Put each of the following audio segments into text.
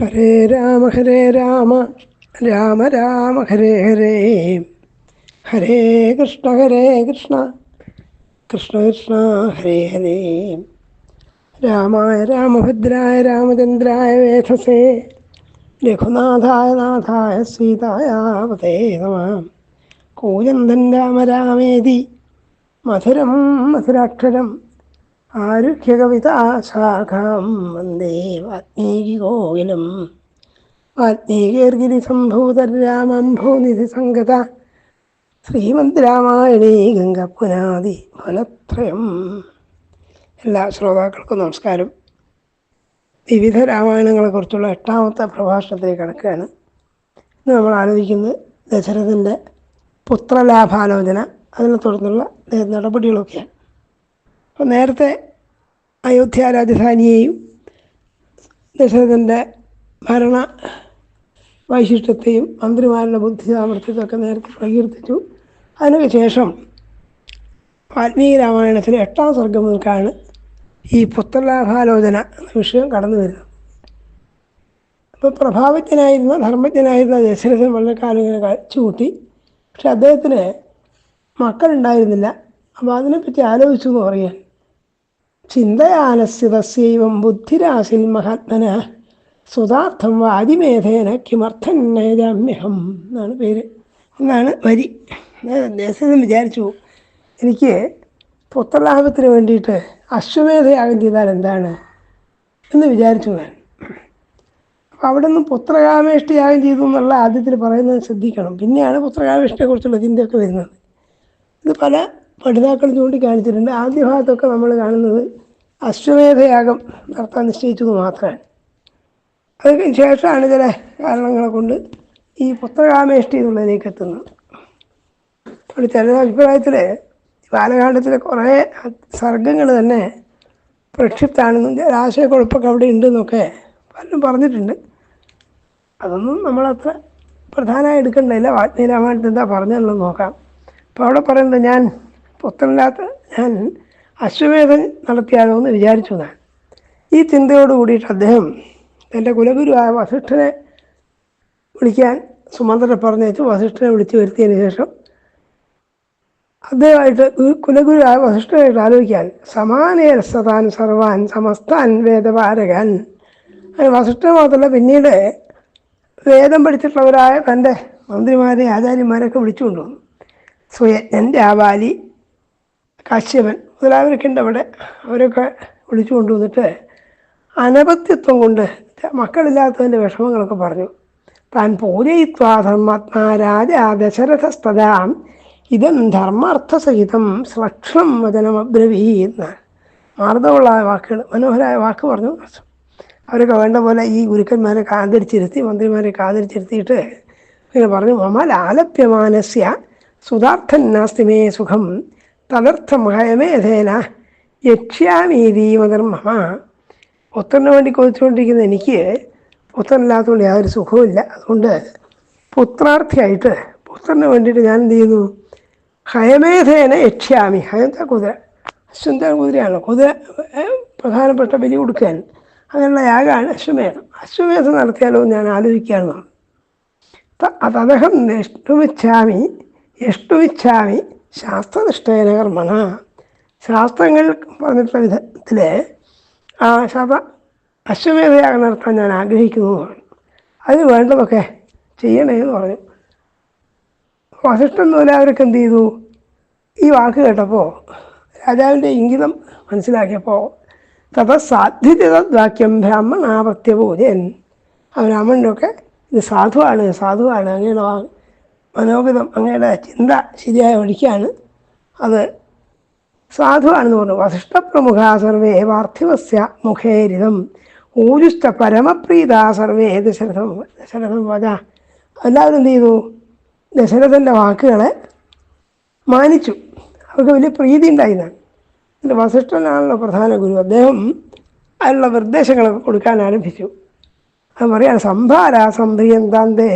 ഹരേ രാമ ഹരേ രാമ രാമ രാമ ഹരേ ഹരേ. ഹരേ കൃഷ്ണ ഹരേ കൃഷ്ണ കൃഷ്ണ കൃഷ്ണ ഹരേ ഹരേ. രാമായ രാമഭദ്രായ രാമചന്ദ്രായ വേധസേ. രഘുനാഥായ നാഥായ സീതായ പതേ നമ. കൂജന്തൻ രാമ രാമേതി. മധുരം മധുരാക്ഷരം. ആരുഹ്യകവിതാശാഖാം വന്ദേ വാത്മീകി കോകിലും വാത്മീകീർഗിരി സംഭൂതർ രാമം ഭൂനിധി സംഗത ശ്രീമദ് രാമായണീ ഗംഗപ്പുനാദി ഫലത്രയം. എല്ലാ ശ്രോതാക്കൾക്കും നമസ്കാരം. വിവിധ രാമായണങ്ങളെക്കുറിച്ചുള്ള എട്ടാമത്തെ പ്രഭാഷണത്തിലേക്ക് കടക്കുകയാണ് ഇന്ന് നമ്മൾ ആലോചിക്കുന്നത് ദശരഥന്റെ പുത്രലാഭാലോചന. അതിനെ തുടർന്നുള്ള നടപടികളൊക്കെയാണ്. അപ്പോൾ നേരത്തെ അയോധ്യ രാജധാനിയെയും ദശരഥന്റെ ഭരണ വൈശിഷ്ട്യത്തെയും മന്ത്രിമാരുടെ ബുദ്ധി സാമർഥ്യത്തൊക്കെ നേരത്തെ പ്രകീർത്തിച്ചു. അതിനൊക്കെ ശേഷം വാൽമീകി രാമായണത്തിലെ എട്ടാം സർഗം മുതൽക്കാണ് ഈ പുത്രലാഭാലോചന എന്ന വിഷയം കടന്നു വരുന്നത്. അപ്പോൾ പ്രഭാവജ്ഞനായിരുന്ന ധർമ്മജ്ഞനായിരുന്ന ദശരഥൻ വളരെ കാലം ഇങ്ങനെ കഴിച്ചുകൂട്ടി പക്ഷെ അദ്ദേഹത്തിന് മക്കളുണ്ടായിരുന്നില്ല. അപ്പോൾ അതിനെപ്പറ്റി ആലോചിച്ചു എന്ന് പറയാൻ ചിന്തയാലസ്യതസ്യൈവം ബുദ്ധിരാശിൽ മഹാത്മന. സുതാർത്ഥം വാദിമേധേന കിമർത്ഥം നേതാമ്യഹം എന്നാണ് പേര്. എന്നാണ് വരി. ദേശം വിചാരിച്ചു. എനിക്ക് പുത്രലാഭത്തിന് വേണ്ടിയിട്ട് അശ്വമേധയാഗം ചെയ്താൽ എന്താണ് എന്ന് വിചാരിച്ചു ഞാൻ. അപ്പോൾ അവിടെ നിന്ന് പുത്രകാമേഷ്ടിയാകം ചെയ്തു എന്നുള്ള ആദ്യത്തിൽ പറയുന്നത് ശ്രദ്ധിക്കണം. പിന്നെയാണ് പുത്രകാമേഷ്ടിയെക്കുറിച്ചുള്ള ചിന്തയൊക്കെ വരുന്നത്. ഇത് പല പഠിതാക്കൾ ചൂണ്ടിക്കാണിച്ചിട്ടുണ്ട് ആദ്യ ഭാഗത്തൊക്കെ നമ്മൾ കാണുന്നത് അശ്വമേധയാഗം നടത്താൻ നിശ്ചയിച്ചത് മാത്രമാണ്. അതിന് ശേഷമാണ് ചില കാരണങ്ങളെ കൊണ്ട് ഈ പുത്രകാമേഷ്ടി എന്നുള്ളതിലേക്ക് എത്തുന്നത്. അപ്പോൾ ചില അഭിപ്രായത്തിൽ ബാലകാണ്ഡത്തിലെ കുറേ സർഗങ്ങൾ തന്നെ പ്രക്ഷിപ്താണെന്നും ആശയക്കുഴപ്പമൊക്കെ അവിടെ ഉണ്ടെന്നൊക്കെ പലരും പറഞ്ഞിട്ടുണ്ട്. അതൊന്നും നമ്മളത്ര പ്രധാനമായി എടുക്കേണ്ടതില്ല. വാൽമീകി രാമായണത്തിൽ എന്താ പറഞ്ഞതെന്നുള്ളത് നോക്കാം. അപ്പോൾ അവിടെ പറയുന്നത് ഞാൻ പുത്രനില്ലാത്ത ഞാൻ അശ്വമേധം നടത്തിയാലോ എന്ന് വിചാരിച്ചു ഞാൻ. ഈ ചിന്തയോട് കൂടിയിട്ട് അദ്ദേഹം എന്റെ കുലഗുരുവായ വസിഷ്ഠനെ വിളിക്കാൻ സുമന്ത്രനെ പറഞ്ഞയച്ചു. വസിഷ്ഠനെ വിളിച്ചു വരുത്തിയതിന് ശേഷം അദ്ദേഹമായിട്ട് കുലഗുരുവായ വസിഷ്ഠനായിട്ട് ആലോചിക്കാൻ സമാനേ രസതാൻ സർവാൻ സമസ്താൻ വേദപാരകൻ അങ്ങനെ വസിഷ്ഠൻ മാത്രമല്ല പിന്നീട് വേദം പഠിച്ചിട്ടുള്ളവരായ തന്റെ മന്ത്രിമാരെ ആചാര്യന്മാരൊക്കെ വിളിച്ചുകൊണ്ടുവന്നു. സ്വയജ്ഞൻ രാവാലി കാശ്യപൻ മുതലായവരൊക്കെ ഉണ്ട് അവിടെ. അവരൊക്കെ വിളിച്ചു കൊണ്ടുവന്നിട്ട് അനപത്യത്വം കൊണ്ട് മക്കളില്ലാത്തതിന്റെ വിഷമങ്ങളൊക്കെ പറഞ്ഞു. താൻ പൂജയിത്വാ ധർമാത്മാ രാജ ദശരഥസ്തതാം ഇതം ധർമാർത്ഥസഹിതം ശ്ലക്ഷണം വചനമബ്രവീന്ന് മാർദ്ദമുള്ള വാക്കുകൾ മനോഹരമായ വാക്ക് പറഞ്ഞു. അവരൊക്കെ വേണ്ട പോലെ ഈ ഗുരുക്കന്മാരെ കാതിരിച്ചിരുത്തി മന്ത്രിമാരെ കാതിരിച്ചിരുത്തിയിട്ട് ഇങ്ങനെ പറഞ്ഞു. മമ ലാലപ്യമാനസ്യ സുതാർത്ഥൻ സുഖം. തദർത്ഥം ഹയമേധേന യക്ഷ്യാമീതീമധർമ്മ പുത്രന് വേണ്ടി കൊതിച്ചുകൊണ്ടിരിക്കുന്ന എനിക്ക് പുത്രനില്ലാത്തതുകൊണ്ട് യാതൊരു സുഖവുമില്ല. അതുകൊണ്ട് പുത്രാർത്ഥിയായിട്ട് പുത്രന് വേണ്ടിയിട്ട് ഞാൻ എന്ത് ചെയ്യുന്നു? ഹയമേധേന യക്ഷ്യാമി. ഹയന്ത കുതിര. അശ്വന്ത കുതിരയാണ്. കുതിര പ്രധാനപ്പെട്ട ബലി കൊടുക്കാൻ. അങ്ങനെയുള്ള യാഗമാണ് അശ്വമേധം. അശ്വമേധം നടത്തിയാലോ ഞാൻ ആലോചിക്കുകയാണ്. അതഹം നെഷ്ടുമിച്ഛാമി യഷ്ടുമിച്ഛാമി ശാസ്ത്രനിഷ്ഠേന കർമ്മണ ശാസ്ത്രങ്ങൾ പറഞ്ഞിട്ടുള്ള വിധത്തിൽ ആ ശത അശ്വമേധയാഗം നടത്താൻ ഞാൻ ആഗ്രഹിക്കുന്നു എന്ന് പറഞ്ഞു അതിന് വേണ്ടതൊക്കെ ചെയ്യണേ എന്ന് പറഞ്ഞു. വസിഷ്ഠൻ പോലെ അവരൊക്കെ എന്ത് ചെയ്തു? ഈ വാക്ക് കേട്ടപ്പോൾ രാജാവിന്റെ ഇംഗിതം മനസ്സിലാക്കിയപ്പോൾ തഥ സാധ്യതവാക്യം ബ്രാഹ്മണാപത്യപൂജൻ ആ ബ്രാഹ്മണനൊക്കെ ഇത് സാധുവാണ് സാധുവാണ് അങ്ങയുടെ മനോഗതം അങ്ങയുടെ ചിന്ത ശരിയായ വഴിക്കാണ് അത് സാധുവാണെന്ന് പറഞ്ഞു. വസിഷ്ഠപ്രമുഖ സർവേ പാർത്ഥിവസ്യ മുഖേരിതം ഊരുസ്ഥ പരമപ്രീത സർവേ ദശരഥം ദശരഥം വജ എല്ലാവരും എന്ത് ചെയ്തു? ദശരഥന്റെ വാക്കുകളെ മാനിച്ചു. അവർക്ക് വലിയ പ്രീതി ഉണ്ടായിരുന്നാണ്. എന്റെ വസിഷ്ഠനാണല്ലോ പ്രധാന ഗുരു. അദ്ദേഹം അതിനുള്ള നിർദ്ദേശങ്ങളൊക്കെ കൊടുക്കാൻ ആരംഭിച്ചു. അത് പറയാണ് സംഭാര സംഭ്രിയന്താന്തേ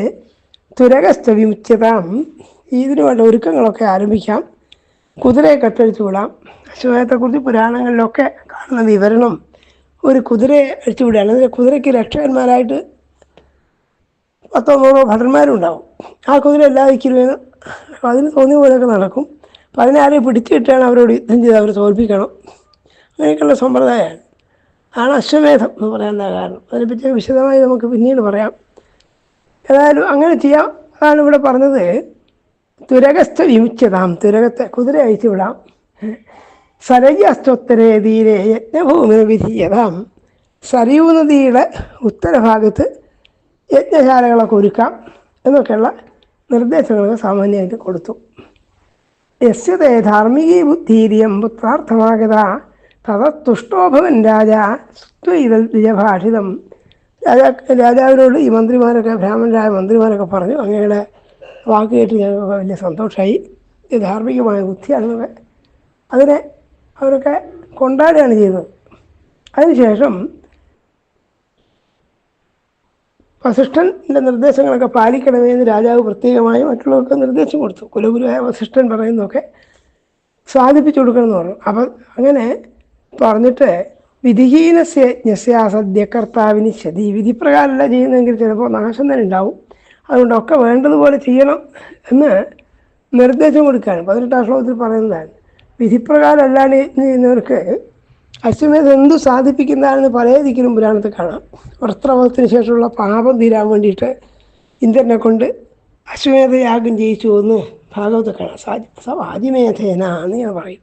തുരകസ്ഥ ഉച്ചതാം ഇതിനു വേണ്ട ഒരുക്കങ്ങളൊക്കെ ആരംഭിക്കാം. കുതിരയെ കെട്ടഴിച്ചു വിടാം. അശ്വമേധത്തെക്കുറിച്ച് പുരാണങ്ങളിലൊക്കെ കാണുന്ന വിവരണം. ഒരു കുതിരയെ അഴിച്ചു വിടുകയാണ്. അതിന് കുതിരയ്ക്ക് രക്ഷകന്മാരായിട്ട് പത്തോ നൂറോ ഭടന്മാരും ഉണ്ടാവും ആ കുതിര എല്ലാ ദിക്കിലും അതിന് തോന്നിയ പോലെയൊക്കെ നടക്കും. അപ്പം അതിനാരെയും പിടിച്ചു കിട്ടുകയാണ് അവരോട് യുദ്ധം ചെയ്ത് അവരെ തോൽപ്പിക്കണം. അങ്ങനെയൊക്കെയുള്ള സമ്പ്രദായമാണ്. ആണ് അശ്വമേധം എന്ന് പറയുന്ന കാരണം. അതിനെപ്പറ്റി വിശദമായി നമുക്ക് പിന്നീട് പറയാം. ഏതായാലും അങ്ങനെ ചെയ്യാം. അതാണ് ഇവിടെ പറഞ്ഞത്. തുരകസ്ഥ വിമുച്ചതാം തുരകത്തെ കുതിര അയച്ചു വിടാം. സരജസ്തോത്തരേ തീരെ യജ്ഞഭൂമി വിധീയതാം. സരയൂ നദിയുടെ ഉത്തരഭാഗത്ത് യജ്ഞശാലകളൊക്കെ ഒരുക്കാം എന്നൊക്കെയുള്ള നിർദ്ദേശങ്ങളൊക്കെ സാമാന്യമായിട്ട് കൊടുത്തു. യസ്യതേ ധാർമ്മികീ ബുദ്ധീര്യം പുത്രാർത്ഥമാകത തതത്തുഷ്ടോഭവൻ രാജ. സ്വൈതൽ വിജഭാഷിതം രാജാ രാജാവിനോട് ഈ മന്ത്രിമാരൊക്കെ ബ്രാഹ്മണരായ മന്ത്രിമാരൊക്കെ പറഞ്ഞു. അങ്ങയുടെ വാക്ക് കേട്ട് ഞങ്ങൾക്ക് വലിയ സന്തോഷമായി ധാർമ്മികമായ ബുദ്ധിയാണെന്നൊക്കെ. അതിനെ അവരൊക്കെ കൊണ്ടാടുകയാണ് ചെയ്തത്. അതിനുശേഷം വസിഷ്ഠന്റെ നിർദ്ദേശങ്ങളൊക്കെ പാലിക്കണമെന്ന് രാജാവ് പ്രത്യേകമായി മറ്റുള്ളവർക്ക് നിർദ്ദേശം കൊടുത്തു. കുലഗുരുവായ വസിഷ്ഠൻ പറയുന്നതൊക്കെ സാധിപ്പിച്ചു കൊടുക്കണമെന്ന് പറഞ്ഞു. അപ്പം അങ്ങനെ പറഞ്ഞിട്ട് വിധിഹീനസ്യ യജ്ഞസ്യാസദ്യ കർത്താവിന് ശതി വിധിപ്രകാരമല്ല ചെയ്യുന്നതെങ്കിൽ ചിലപ്പോൾ നാശം തന്നെ ഉണ്ടാവും. അതുകൊണ്ടൊക്കെ വേണ്ടതുപോലെ ചെയ്യണം എന്ന് നിർദ്ദേശം കൊടുക്കുകയാണ്. പതിനെട്ടാം ശ്ലോകത്തിൽ പറയുന്നതാണ്. വിധിപ്രകാരം അല്ലാണ്ട് ചെയ്യുന്നവർക്ക് അശ്വമേധം എന്തു സാധിപ്പിക്കുന്നതാണെന്ന് പല ദിക്കിലും പുരാണത്തിൽ കാണാം. വസ്ത്രവധത്തിന് ശേഷമുള്ള പാപം തീരാൻ വേണ്ടിയിട്ട് ഇന്ദ്രനെ കൊണ്ട് അശ്വമേധയാഗം ജയിച്ചു എന്ന് ഭാഗവത്തിൽ കാണാം. സാധ്യ ആദിമേധേന എന്ന് ഞാൻ പറയും.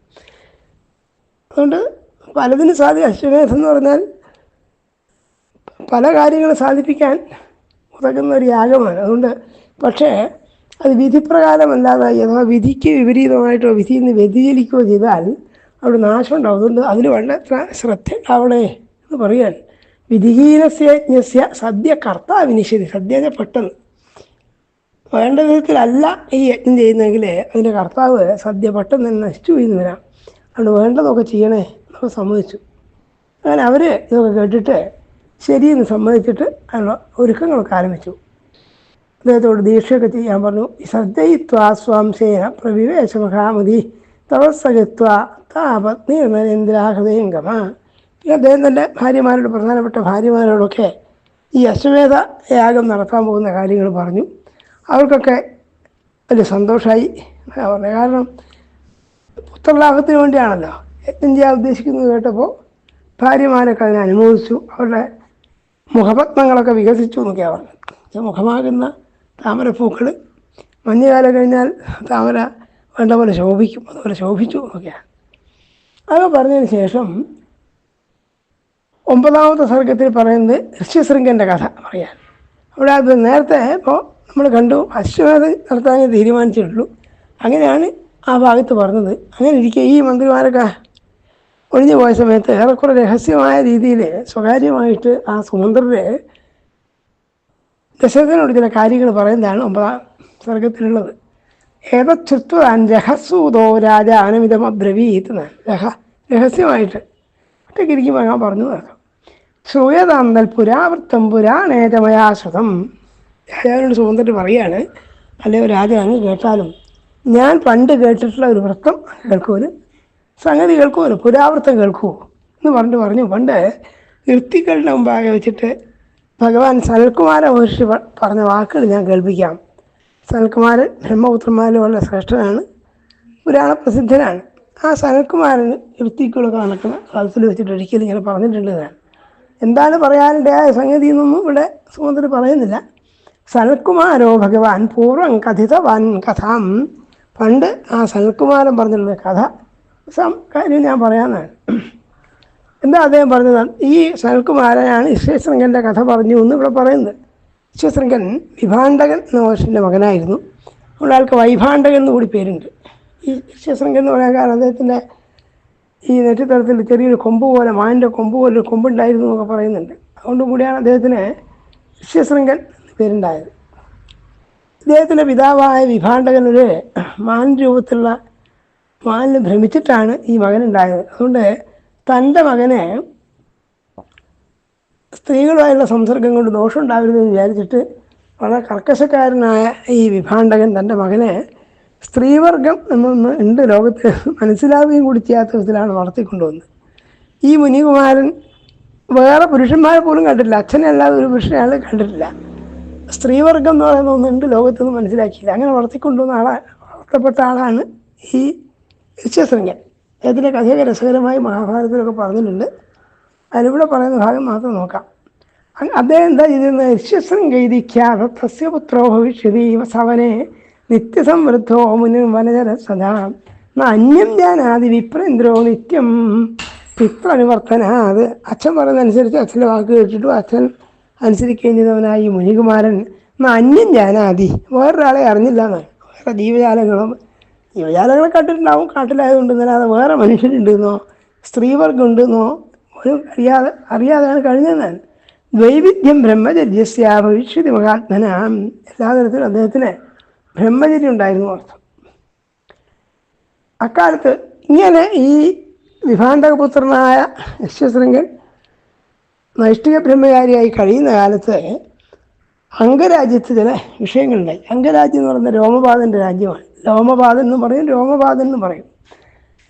അതുകൊണ്ട് പലതിനും സാധി അശ്വമേധം എന്ന് പറഞ്ഞാൽ പല കാര്യങ്ങളും സാധിപ്പിക്കാൻ ഉറങ്ങുന്ന ഒരു യാഗമാണ്. അതുകൊണ്ട് പക്ഷേ അത് വിധിപ്രകാരമല്ലാതെ അഥവാ വിധിക്ക് വിപരീതമായിട്ടോ വിധിയിൽ നിന്ന് വ്യതിചലിക്കുകയോ ചെയ്താൽ അവിടെ നാശം ഉണ്ടാവും അതുകൊണ്ട് അതിന് വേണ്ടത്ര ശ്രദ്ധ ഉണ്ടാവണേ എന്ന് പറയാൻ വിധിഹീനസ്യജ്ഞസ്യ സദ്യ കർത്താവിനിശ്ചതി സദ്യ പെട്ടെന്ന്. വേണ്ട വിധത്തിലല്ല ഈ യജ്ഞം ചെയ്യുന്നെങ്കിൽ അതിന്റെ കർത്താവ് സദ്യ പെട്ടെന്ന് തന്നെ നശിച്ചു എന്ന് വരാം. അതുകൊണ്ട് വേണ്ടതൊക്കെ ചെയ്യണേ. എന്നൊക്കെ സമ്മതിച്ചു. അങ്ങനെ അവർ ഇതൊക്കെ കേട്ടിട്ട് ശരിയെന്ന് സമ്മതിച്ചിട്ട് അതിനുള്ള ഒരുക്കങ്ങളൊക്കെ ആരംഭിച്ചു. അദ്ദേഹത്തോട് ദീക്ഷയൊക്കെ ചെയ്യാൻ പറഞ്ഞു ശ്രദ്ധയിത്വാസ്വാംശേന പ്രവിവേശമഹാമതി തപസ്സകത്വ താപത്നി നരേന്ദ്രാഹൃദയം ഗമ പിന്നെ അദ്ദേഹം തന്റെ ഭാര്യമാരോട് പ്രധാനപ്പെട്ട ഭാര്യമാരോടൊക്കെ ഈ അശ്വമേധ യാഗം നടത്താൻ പോകുന്ന കാര്യങ്ങൾ പറഞ്ഞു. അവർക്കൊക്കെ വലിയ സന്തോഷമായി പറഞ്ഞു കാരണം പുത്രലാഭത്തിന് വേണ്ടിയാണല്ലോ. യജ്ഞം ഉദ്ദേശിക്കുന്നത് കേട്ടപ്പോൾ ഭാര്യമാരെ അതിനെ അനുമോദിച്ചു. അവരുടെ മുഖപത്മങ്ങളൊക്കെ വികസിച്ചു എന്നൊക്കെയാണ് പറഞ്ഞത്. മുഖമാകുന്ന താമരപ്പൂക്കൾ മഞ്ഞുകാലം കഴിഞ്ഞാൽ താമര വേണ്ട പോലെ ശോഭിക്കും അതുപോലെ ശോഭിച്ചു എന്നൊക്കെയാണ്. അതൊക്കെ പറഞ്ഞതിന് ശേഷം ഒമ്പതാമത്തെ സർഗത്തിൽ പറയുന്നത് ഋഷ്യശൃംഗന്റെ കഥ പറയാൻ. അവിടെ അത് നേരത്തെ ഇപ്പോൾ നമ്മൾ കണ്ടു. അശ്വമേധ നടത്താനേ തീരുമാനിച്ചിട്ടുള്ളൂ. അങ്ങനെയാണ് ആ ഭാഗത്ത് പറഞ്ഞത്. അങ്ങനെ ഇരിക്കുക ഈ മന്ത്രിമാരൊക്കെ ഒഴിഞ്ഞു പോയ സമയത്ത് ഏറെക്കുറെ രഹസ്യമായ രീതിയിൽ സ്വകാര്യമായിട്ട് ആ സുമന്ത്രരെ ദശരഥനോട് ചില കാര്യങ്ങൾ പറയുന്നതാണ് ഒമ്പതാം സർഗത്തിലുള്ളത്. ഏതച്ഛുത്വാൻ രഹസ്യൂതോ രാജ അനമിതം അബ്രവീത്ത് രഹ രഹസ്യമായിട്ട് ഒറ്റയ്ക്കിരിക്കുമ്പോൾ ഞാൻ പറഞ്ഞു നടക്കാം ശ്രൂയതാന്തൽ പുരാവൃത്തം പുരാണേതമയാശ്രുതം രാജാവിനോട് സുമന്ത്രി പറയാണ് അല്ലയോ രാജ അങ്ങ് കേട്ടാലും ഞാൻ പണ്ട് കേട്ടിട്ടുള്ള ഒരു വൃത്തം കേൾക്കുമല്ലോ സംഗതി കേൾക്കുമല്ലോ പുരാവൃത്തം കേൾക്കുമോ എന്ന് പറഞ്ഞിട്ട് പറഞ്ഞു. പണ്ട് ഋത്തിക്കളുടെ മുമ്പാകെ വെച്ചിട്ട് ഭഗവാൻ സനൽകുമാര മഹർഷി പറഞ്ഞ വാക്കുകൾ ഞാൻ കേൾപ്പിക്കാം. സനൽകുമാരൻ ബ്രഹ്മപുത്രന്മാരിൽ വളരെ ശ്രേഷ്ഠനാണ്. പുരാണ പ്രസിദ്ധനാണ്. ആ സനൽകുമാരന് ഋത്തിക്കുകളൊക്കെ നടക്കുന്ന കാലത്തിൽ വെച്ചിട്ട് ഒരിക്കലും ഇങ്ങനെ പറഞ്ഞിട്ടുണ്ട് ഞാൻ. എന്താണ് പറയാനിടയായ സംഗതി എന്നൊന്നും ഇവിടെ സുമന്ത്രി പറയുന്നില്ല. സനൽകുമാരോ ഭഗവാൻ പൂർവം കഥിതവാൻ കഥാം. പണ്ട് ആ സനൽകുമാരൻ പറഞ്ഞിട്ടുള്ള കഥ കാര്യം ഞാൻ പറയാനാണ്. എന്താ അദ്ദേഹം പറഞ്ഞത്? ഈ സനൽകുമാരനാണ് ഈശ്വരശൃംഖന്റെ കഥ പറഞ്ഞു എന്ന് ഇവിടെ പറയുന്നത്. ഈശ്വരശൃംഖൻ വിഭാണ്ഡകൻ എന്ന മഹർഷിന്റെ മകനായിരുന്നു. അതുകൊണ്ട് ആൾക്ക് വൈഭാണ്ഡകൻ എന്ന് കൂടി പേരുണ്ട്. ഈ ഈശ്വരശൃംഖൻ എന്ന് പറയാൻ കാരണം അദ്ദേഹത്തിന്റെ ഈ നെറ്റിത്തരത്തിൽ ചെറിയൊരു കൊമ്പ് പോലെ മാനിന്റെ കൊമ്പ് പോലെ ഒരു കൊമ്പുണ്ടായിരുന്നു എന്നൊക്കെ പറയുന്നുണ്ട്. അതുകൊണ്ട് കൂടിയാണ് അദ്ദേഹത്തിന് വിശ്വശൃംഗൻ എന്ന് പേരുണ്ടായത്. ഇദ്ദേഹത്തിന്റെ പിതാവായ വിഭാണ്ഡകൻ ഒരു മാൻ രൂപത്തിലുള്ള മാനിൽ ഭ്രമിച്ചിട്ടാണ് ഈ മകൻ മകനുണ്ടായത്. അതുകൊണ്ട് തന്റെ മകനെ സ്ത്രീകളുമായുള്ള സംസർഗം കൊണ്ട് ദോഷം ഉണ്ടാവരുതെന്ന് വിചാരിച്ചിട്ട് വളരെ കർക്കശക്കാരനായ ഈ വിഭാണ്ഡകൻ തന്റെ മകനെ സ്ത്രീവർഗം എന്നൊന്ന് ഉണ്ട് ലോകത്ത് മനസ്സിലാവുകയും കൂടി ചെയ്യാത്ത വിധത്തിലാണ് വളർത്തിക്കൊണ്ടുവന്നത്. ഈ മുനികുമാരൻ വേറെ പുരുഷന്മാരെ പോലും കണ്ടിട്ടില്ല. അച്ഛനല്ലാതെ ഒരു പുരുഷനെ അയാൾ കണ്ടിട്ടില്ല. സ്ത്രീവർഗം എന്ന് പറയുന്ന ഒന്നുണ്ട് ലോകത്തൊന്നും മനസ്സിലാക്കിയില്ല. അങ്ങനെ വളർത്തിക്കൊണ്ടുവന്ന ആളാണ് വളർത്തപ്പെട്ട ആളാണ് ഈ യശശൃംഗൻ അദ്ദേഹത്തിന്റെ കഥയൊക്കെ രസകരമായി മഹാഭാരതത്തിലൊക്കെ പറഞ്ഞിട്ടുണ്ട്. അതിലൂടെ പറയുന്ന ഭാഗം മാത്രം നോക്കാം. അദ്ദേഹം എന്താ ചെയ്തിരുന്നത് യശശൃംഗൈതിഖ്യാത തസ്യപുത്രോ ഭവിഷ്യതി സവനെ നിത്യസമൃദ്ധോ മുനി വനജര സദാ. അന്യം ജാനാതി വിപ്രേന്ദ്രോ നിത്യം പിത്രനുവർത്തനാത് അച്ഛൻ പറയുന്നതനുസരിച്ച് അച്ഛന്റെ വാക്ക് കേട്ടിട്ടു അച്ഛൻ അനുസരിക്കുകയും ചെയ്തവനായി മുനികുമാരൻ. അന്യം ജാനാതി. വേറൊരാളെ അറിഞ്ഞില്ല എന്നാണ്. വേറെ ജീവജാലങ്ങളും ജീവജാലങ്ങളെ കണ്ടിട്ടുണ്ടാവും കാട്ടിലായതുകൊണ്ട് എന്നല്ലാതെ വേറെ മനുഷ്യരുണ്ടെന്നോ സ്ത്രീവർഗം ഉണ്ടെന്നോ ഒരു അറിയാതെ അറിയാതെയാണ് കഴിഞ്ഞതെന്നാണ് വൈവിധ്യം ബ്രഹ്മചര്യസ്യ ഭവിഷ്യതി മഹാത്മനാം. എല്ലാ തരത്തിലും അദ്ദേഹത്തിന് ബ്രഹ്മചര്യം ഉണ്ടായിരുന്നു അർത്ഥം. അക്കാലത്ത് ഇങ്ങനെ ഈ വിഭാണ്ഡകപുത്രനായ യശ്വശൃംഗൻ നൈഷ്ഠിക ബ്രഹ്മചാരിയായി കഴിയുന്ന കാലത്ത് അംഗരാജ്യത്ത് ചില വിഷയങ്ങളുണ്ടായി. അംഗരാജ്യം എന്ന് പറയുന്ന രോമപാതന്റെ രാജ്യമാണ്. രോമപാതൻ എന്ന് പറയും രോമപാതൻ എന്ന് പറയും.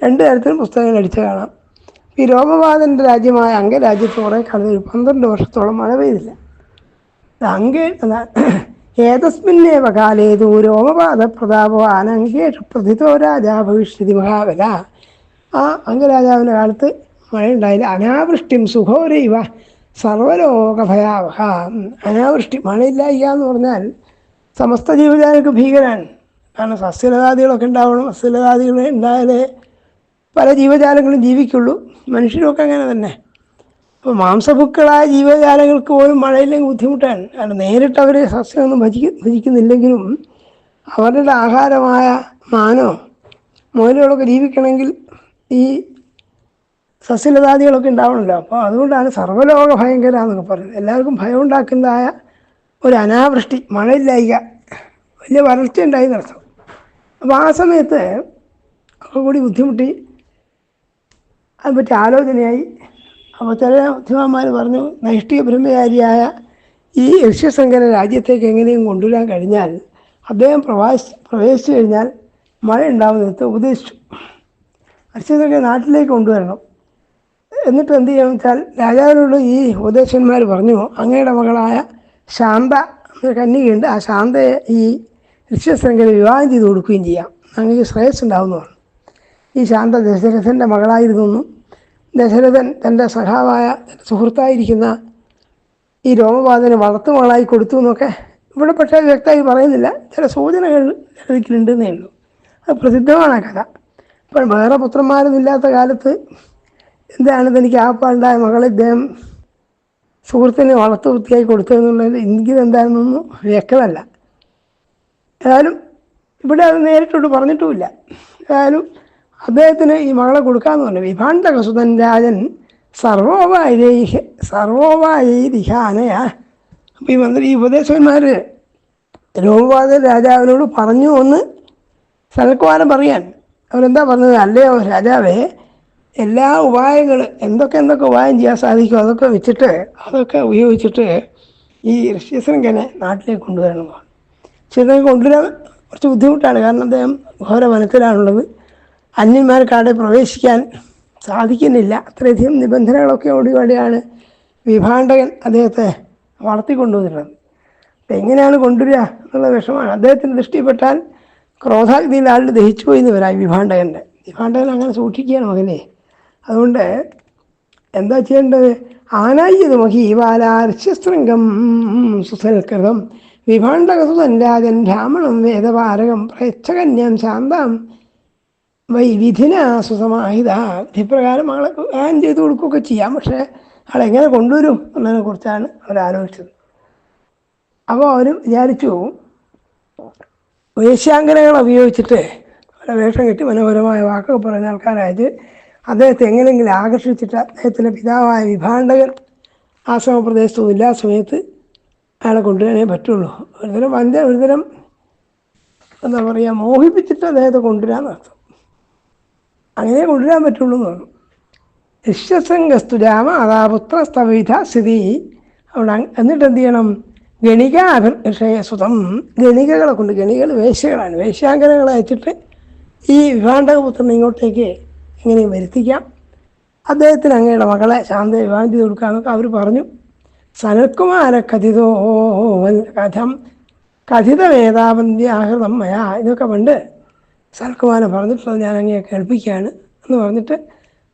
രണ്ടു തരത്തിലും പുസ്തകങ്ങൾ അടിച്ചു കാണാം. ഈ രോമപാതന്റെ രാജ്യമായ അംഗരാജ്യത്ത് കുറേ കാലം ഒരു പന്ത്രണ്ട് വർഷത്തോളം മഴ പെയ്തില്ല. അങ്കേ ഏതസ്മിന്നേവ കാലേതു രോമപാത പ്രതാപോ അങ്കേഷു പ്രതിതോ രാജാ ഭവിഷ്യതി മഹാബല. ആ അംഗരാജാവിന്റെ കാലത്ത് മഴയുണ്ടായില്ല അനാവൃഷ്ടിം സുഖോരൈവ സർവലോക ഭയാവഹ അനാവൃഷ്ടി മഴയില്ലായിക എന്ന് പറഞ്ഞാൽ സമസ്ത ജീവജാലങ്ങൾക്ക് ഭീകരാണ് കാരണം സസ്യലതാദികളൊക്കെ ഉണ്ടാവണം. സസ്യലതാദികൾ ഉണ്ടായാലേ പല ജീവജാലങ്ങളും ജീവിക്കുള്ളൂ. മനുഷ്യരുമൊക്കെ അങ്ങനെ തന്നെ. അപ്പോൾ മാംസഭുക്കളായ ജീവജാലങ്ങൾക്ക് പോലും മഴയില്ലെങ്കിൽ ബുദ്ധിമുട്ടാണ്. കാരണം നേരിട്ട് അവർ സസ്യമൊന്നും ഭജിക്ക ഭജിക്കുന്നില്ലെങ്കിലും അവരുടെ ആഹാരമായ മാനോ മുതലുകളൊക്കെ ജീവിക്കണമെങ്കിൽ ഈ സസ്യലതാദികളൊക്കെ ഉണ്ടാവണമല്ലോ. അപ്പോൾ അതുകൊണ്ടാണ് സർവലോക ഭയങ്കര എന്നൊക്കെ പറയുന്നത്. എല്ലാവർക്കും ഭയം ഉണ്ടാക്കുന്നതായ ഒരു അനാവൃഷ്ടി മഴയില്ലായിക വലിയ വരൾച്ച ഉണ്ടായി നടത്തും. അപ്പോൾ ആ സമയത്ത് കൂടി ബുദ്ധിമുട്ടി. അതിനെപ്പറ്റി ആലോചനയായി. അപ്പോൾ ചില ബുദ്ധിമാന്മാർ പറഞ്ഞു നൈഷ്ഠിക ബ്രഹ്മചാരിയായ ഈ ഋഷ്യശങ്കര രാജ്യത്തേക്ക് എങ്ങനെയും കൊണ്ടുവരാൻ കഴിഞ്ഞാൽ അദ്ദേഹം പ്രവാസി പ്രവേശിച്ചു കഴിഞ്ഞാൽ മഴ ഉണ്ടാവുന്നിടത്ത് ഉപദേശിച്ചു. ഋഷ്യശങ്കര നാട്ടിലേക്ക് കൊണ്ടുവരണം. എന്നിട്ട് എന്ത് ചെയ്യണം വെച്ചാൽ രാജാവിനോട് ഈ ഉപദേശന്മാർ പറഞ്ഞു അങ്ങയുടെ മകളായ ശാന്ത കന്യകയുണ്ട്. ആ ശാന്തയെ ഈ ഋഷ്യശങ്കര വിവാഹം ചെയ്ത് കൊടുക്കുകയും ചെയ്യാം. അങ്ങനെ ശ്രേയസ് ഉണ്ടാവുമെന്ന് പറഞ്ഞു. ഈ ശാന്ത ദശരഥന്റെ മകളായിരുന്നു. ദശരഥൻ തന്റെ സഖാവായ സുഹൃത്തായിരിക്കുന്ന ഈ രോമപാതന് വളർത്തുമകളായി കൊടുത്തു എന്നൊക്കെ ഇവിടെ പക്ഷേ വ്യക്തമായി പറയുന്നില്ല. ചില സൂചനകൾ ലഭിക്കുന്നുണ്ടെന്നേ ഉള്ളൂ. അത് പ്രസിദ്ധമാണ് ആ കഥ. ഇപ്പം വേറെ പുത്രന്മാരൊന്നുമില്ലാത്ത കാലത്ത് എന്താണ് തനിക്ക് ആപ്പാണ്ടായ മകളെ ഇദ്ദേഹം സുഹൃത്തിന് വളർത്തു വൃത്തിയായി കൊടുത്തതെന്നുള്ളത് എനിക്കിത് എന്താണെന്നൊന്നും വ്യക്തമല്ല. ഏതായാലും ഇവിടെ അത് നേരിട്ടോട്ട് പറഞ്ഞിട്ടുമില്ല. ഏതായാലും അദ്ദേഹത്തിന് ഈ മകളെ കൊടുക്കാന്ന് പറഞ്ഞു. വിഭാണ്ടകസുതൻ രാജൻ സർവോപായ സർവോപായിഹാനയ അപ്പം ഈ മന്ത്രി ഈ ഉപദേശകന്മാർ രോമപാദ രാജാവിനോട് പറഞ്ഞു ഒന്ന് സനൽകുമാരൻ പറയാൻ അവരെന്താ പറഞ്ഞത്? അല്ലയോ രാജാവേ എല്ലാ ഉപായങ്ങൾ എന്തൊക്കെ എന്തൊക്കെ ഉപായം ചെയ്യാൻ സാധിക്കും അതൊക്കെ വെച്ചിട്ട് അതൊക്കെ ഉപയോഗിച്ചിട്ട് ഈ ഋഷ്യശൃംഖനെ നാട്ടിലേക്ക് കൊണ്ടുവരണം ശൃംഖനെ കൊണ്ടുവരാൻ കുറച്ച് ബുദ്ധിമുട്ടാണ്. കാരണം അദ്ദേഹം ഘോര വനത്തിലാണുള്ളത് അന്യന്മാർക്കാടെ പ്രവേശിക്കാൻ സാധിക്കുന്നില്ല. അത്രയധികം നിബന്ധനകളൊക്കെ ഓടിയോടെയാണ് വിഭാണ്ടകൻ അദ്ദേഹത്തെ വളർത്തിക്കൊണ്ടുവന്നിട്ടുള്ളത് അപ്പം എങ്ങനെയാണ് കൊണ്ടുവരിക എന്നുള്ള വിഷമാണ് അദ്ദേഹത്തിന് ദൃഷ്ടിപ്പെട്ടാൽ ക്രോധാഗ്നിയിൽ ആളുടെ ദഹിച്ചു പോയി എന്ന് വരാം വിഭാണ്ടകന്റെ വിഭാണ്ടകൻ അങ്ങനെ സൂക്ഷിക്കുകയാണ് മകനെ. അതുകൊണ്ട് എന്താ ചെയ്യേണ്ടത്? ആനായ്യത് മഹീവാലാർശ്യശൃംഗം സുസൽകൃതം വിഭാണ്ഡകസുതൻ രാജൻ ബ്രാഹ്മണം വേദപാരകം പ്രേച്ഛകന്യാം ശാന്താം. വൈ വിധിന സുസമാഹിത. വിധിപ്രകാരം ആളെ ഞാൻ ചെയ്തു കൊടുക്കുകയൊക്കെ ചെയ്യാം. പക്ഷേ ആളെങ്ങനെ കൊണ്ടുവരും എന്നതിനെ കുറിച്ചാണ് അവർ ആലോചിച്ചത്. അപ്പോൾ അവർ വിചാരിച്ചു വേശ്യാങ്കനകളെ ഉപയോഗിച്ചിട്ട് അവരെ വേഷം കെട്ടി മനോഹരമായ വാക്കൊക്കെ പറയുന്ന ആൾക്കാരായത് അദ്ദേഹത്തെ എങ്ങനെയെങ്കിലും ആകർഷിച്ചിട്ട് അദ്ദേഹത്തിന്റെ പിതാവായ വിഭാണ്ഡകൻ ആശ്രമ ഇല്ലാ സമയത്ത് അയാളെ കൊണ്ടുവരാനേ പറ്റുള്ളൂ. ഒരുതരം വഞ്ച ഒരുതരം എന്താ പറയുക മോഹിപ്പിച്ചിട്ട് അദ്ദേഹത്തെ കൊണ്ടുവരാൻ അർത്ഥം. അങ്ങനെ കൊണ്ടുവരാൻ പറ്റുള്ളൂ എന്ന് പറഞ്ഞു. ഋഷ്യസംഗസ്തു രാമ അതാപുത്ര സ്തവിധ സ്ഥിതി. അവിടെ എന്നിട്ട് എന്ത് ചെയ്യണം? ഗണിക ഗണികാഭിഷയസുതം ഗണികകളെ കൊണ്ട് ഗണികൾ വേശ്യകളാണ്. വേശ്യാങ്കനകളെ അയച്ചിട്ട് ഈ വിഭാണ്ഡകപുത്രനെ ഇങ്ങോട്ടേക്ക് എങ്ങനെയും വരുത്തിക്കാം. അദ്ദേഹത്തിന് അങ്ങയുടെ മകളെ ശാന്തയെ വിവാഹം ചെയ്ത് കൊടുക്കാമെന്നൊക്കെ അവർ പറഞ്ഞു. സനൽകുമാര കഥിതോ കഥം ആഹൃതം മയാ. ഇതൊക്കെ പണ്ട് സനൽകുമാരൻ പറഞ്ഞിട്ടുള്ളത് ഞാൻ അങ്ങനെ കേൾപ്പിക്കുകയാണ് എന്ന് പറഞ്ഞിട്ട്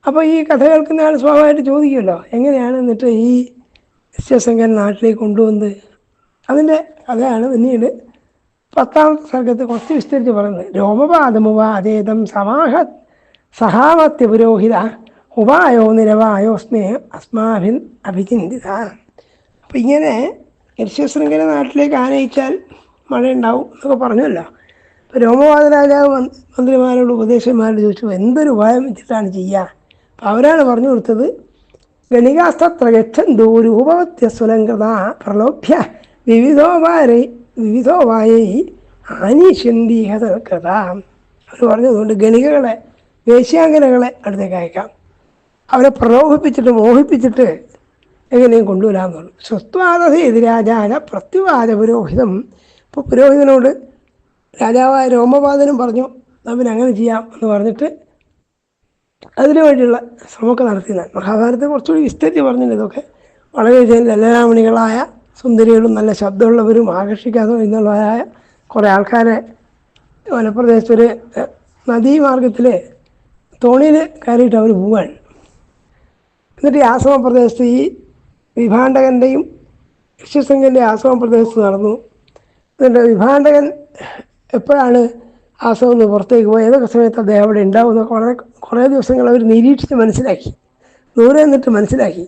അപ്പോൾ ഈ കഥ കേൾക്കുന്ന ആൾ സ്വാഭാവികമായിട്ട് ചോദിക്കുമല്ലോ എങ്ങനെയാണ് എന്നിട്ട് ഈ നിശ്ചയസംഖ്യൻ നാട്ടിലേക്ക് കൊണ്ടുവന്നത്? അതിന്റെ കഥയാണ് പിന്നീട് പത്താമത്തെ സർഗത്ത് കുറച്ച് വിസ്തരിച്ച് പറയുന്നത്. രോമപാദമുവ അതേതം സമാഹ സഹാമത്യ പുരോഹിത ഉപായോ നിരവായോ സ്നേഹം അസ്മാഭിൻ അഭിചിന്തിത അപ്പം ഇങ്ങനെ യക്ഷശൃംഖല നാട്ടിലേക്ക് ആനയിച്ചാൽ മഴ ഉണ്ടാവും എന്നൊക്കെ പറഞ്ഞല്ലോ. അപ്പോൾ മന്ത്രി- മന്ത്രിമാരോട് ഉപദേശന്മാരോട് ചോദിച്ചു എന്തൊരു ഉപായം വെച്ചിട്ടാണ് ചെയ്യുക അപ്പോൾ അവരാണ് പറഞ്ഞു കൊടുത്തത് ഗണികാസ്തത്ര ഗച്ഛന്തോ രൂപവത്യസ്വലങ്കൃത പ്രലോഭ്യ വിവിധോപാരൈ വിവിധോപായൈ ആനീഷ്യന്തീഹതൽകൃത അവർ പറഞ്ഞതുകൊണ്ട് ഗണികകളെ വേശ്യാങ്കനകളെ അടുത്തേക്ക് അയക്കാം. അവരെ പ്രലോഭിപ്പിച്ചിട്ട് മോഹിപ്പിച്ചിട്ട് എങ്ങനെയും കൊണ്ടുവരാമെന്ന് പറഞ്ഞു സ്വസ്വാദത എതിരാജാന പ്രത്യുവാദ പുരോഹിതം. ഇപ്പോൾ പുരോഹിതനോട് രാജാവായ രോമപാദനും പറഞ്ഞു അവൻ അങ്ങനെ ചെയ്യാം എന്ന് പറഞ്ഞിട്ട് അതിനു വേണ്ടിയുള്ള ശ്രമമൊക്കെ നടത്തിയതാണ്. മഹാഭാരതത്തെ കുറച്ചുകൂടി വിസ്തരിച്ച് പറഞ്ഞിട്ടുണ്ട് ഇതൊക്കെ. വളരെ ലലനാമണികളായ സുന്ദരികളും നല്ല ശബ്ദമുള്ളവരും ആകർഷിക്കാതെ എന്നുള്ളവരായ കുറേ ആൾക്കാരെ വനപ്രദേശത്തൊരു നദീമാർഗത്തിൽ തോണിയിൽ കയറിയിട്ട് അവർ പോവാണ് എന്നിട്ട് ഈ ആശ്രമ പ്രദേശത്ത് ഈ വിഭാണ്ടകന്റെയും ഋഷ്യശൃംഗന്റെ ആശ്രമ പ്രദേശത്ത് നടന്നു. എന്നിട്ട് വിഭാണ്ടകൻ എപ്പോഴാണ് ആശ്രമം നിന്ന് പുറത്തേക്ക് പോയത്? ഏതൊക്കെ സമയത്ത് അദ്ദേഹം അവിടെ ഉണ്ടാവും എന്നൊക്കെ വളരെ കുറേ ദിവസങ്ങൾ അവർ നിരീക്ഷിച്ച് മനസ്സിലാക്കി. ദൂരെ നിന്നിട്ട് മനസ്സിലാക്കി.